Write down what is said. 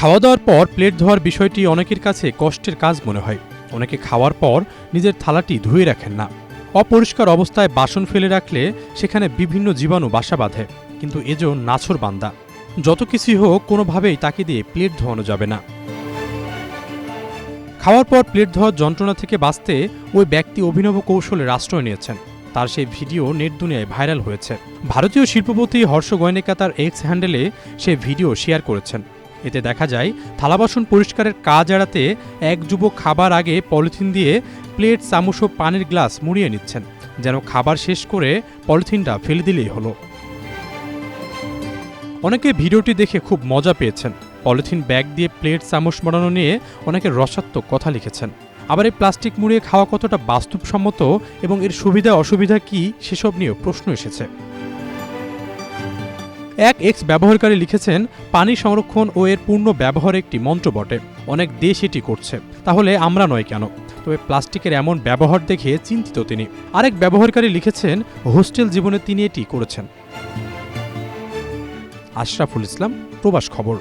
খাওয়া দাওয়ার পর প্লেট ধোয়ার বিষয়টি অনেকের কাছে কষ্টের কাজ মনে হয়। অনেকে খাওয়ার পর নিজের থালাটি ধুয়ে রাখেন না। অপরিষ্কার অবস্থায় বাসন ফেলে রাখলে সেখানে বিভিন্ন জীবাণু বাসা বাঁধে, কিন্তু এজো নাছর বান্দা। যত কিছুই হোক, কোনোভাবেই তাকে দিয়ে প্লেট ধোয়ানো যাবে না। খাওয়ার পর প্লেট ধোয়ার যন্ত্রণা থেকে বাঁচতে ওই ব্যক্তি অভিনব কৌশলের আশ্রয় নিয়েছেন। তার সেই ভিডিও নেট দুনিয়ায় ভাইরাল হয়েছে। ভারতীয় শিল্পপতি হর্ষ গয়নিকা তার এক্স হ্যান্ডেলে সেই ভিডিও শেয়ার করেছেন। এতে দেখা যায়, থালা বাসন পরিষ্কারের কাজ এড়াতে এক যুবক খাবার আগে পলিথিন দিয়ে প্লেট, চামচ ও পানির গ্লাস মুড়িয়ে নিচ্ছেন। যেন খাবার শেষ করে পলিথিনটা ফেলে দিলেই হলো। অনেকে ভিডিওটি দেখে খুব মজা পেয়েছেন। পলিথিন ব্যাগ দিয়ে প্লেট, চামচ মোড়ানো নিয়ে অনেকে রসাত্মক কথা লিখেছেন। আবার এই প্লাস্টিক মুড়িয়ে খাওয়া কতটা বাস্তবসম্মত এবং এর সুবিধা অসুবিধা কি, সেসব নিয়েও প্রশ্ন এসেছে। এক এক্স ব্যবহারকারী লিখেছেন, পানি সংরক্ষণ ও এর পূর্ণ ব্যবহার একটি মন্ত্র বটে। অনেক দেশ এটি করছে। তাহলে আমরা নয় কেন? তবে প্লাস্টিকের এমন ব্যবহার দেখে চিন্তিত তিনি। আরেক ব্যবহারকারী লিখেছেন, হোস্টেল জীবনে তিনি এটি করেছেন। আশরাফুল ইসলাম, প্রবাস খবর।